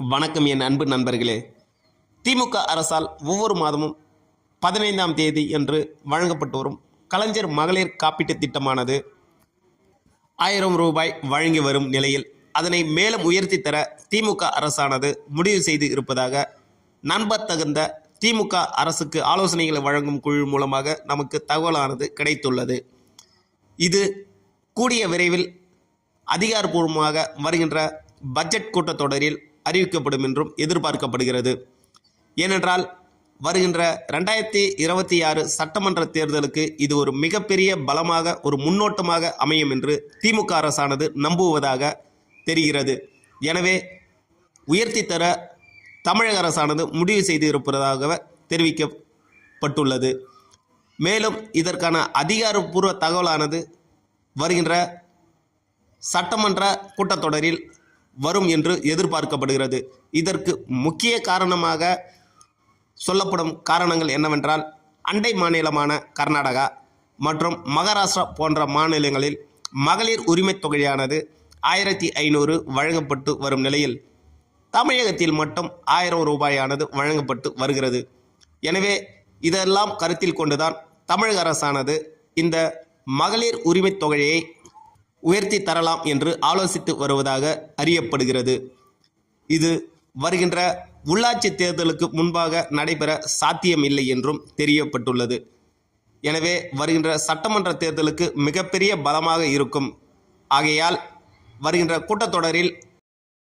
வணக்கம் என் அன்பு நண்பர்களே. திமுக அரசால் ஒவ்வொரு மாதமும் பதினைந்தாம் தேதி என்று வழங்கப்பட்டு வரும் கலைஞர் மகளிர் காப்பீட்டுத் திட்டமானது ஆயிரம் ரூபாய் வழங்கி வரும் நிலையில் அதனை மேலும் உயர்த்தி தர திமுக அரசானது முடிவு செய்து இருப்பதாக நம்பத்தகுந்த திமுக அரசுக்கு ஆலோசனைகளை வழங்கும் குழு மூலமாக நமக்கு தகவலானது கிடைத்துள்ளது. இது கூடிய விரைவில் அதிகாரப்பூர்வமாக வருகின்ற பட்ஜெட் கூட்டத்தொடரில் அறிவிக்கப்படும் என்றும் எதிர்பார்க்கப்படுகிறது. ஏனென்றால் வருகின்ற ரெண்டாயிரத்தி இருபத்தி ஆறு சட்டமன்ற தேர்தலுக்கு இது ஒரு மிகப்பெரிய பலமாக ஒரு முன்னோட்டமாக அமையும் என்று திமுக அரசானது நம்புவதாக தெரிகிறது. எனவே உயர்த்தி தர தமிழக அரசானது முடிவு செய்து இருப்பதாக தெரிவிக்கப்பட்டுள்ளது. மேலும் இதற்கான அதிகாரப்பூர்வ தகவலானது வருகின்ற சட்டமன்ற கூட்டத்தொடரில் வரும் என்று எதிர்பார்க்கப்படுகிறது. இதற்கு முக்கிய காரணமாக சொல்லப்படும் காரணங்கள் என்னவென்றால் அண்டை மாநிலமான கர்நாடகா மற்றும் மகாராஷ்டிரா போன்ற மாநிலங்களில் மகளிர் உரிமைத் தொகையானது ஆயிரத்தி ஐநூறு வழங்கப்பட்டு வரும் நிலையில் தமிழகத்தில் மட்டும் ஆயிரம் ரூபாயானது வழங்கப்பட்டு வருகிறது. எனவே இதெல்லாம் கருத்தில் கொண்டுதான் தமிழக அரசானது இந்த மகளிர் உரிமைத் தொகையை உயர்த்தி தரலாம் என்று ஆலோசித்து வருவதாக அறியப்படுகிறது. இது வருகின்ற உள்ளாட்சி தேர்தலுக்கு முன்பாக நடைபெற சாத்தியமில்லை என்றும் தெரியப்பட்டுள்ளது. எனவே வருகின்ற சட்டமன்ற தேர்தலுக்கு மிகப்பெரிய பலமாக இருக்கும். ஆகையால் வருகின்ற கூட்டத்தொடரில்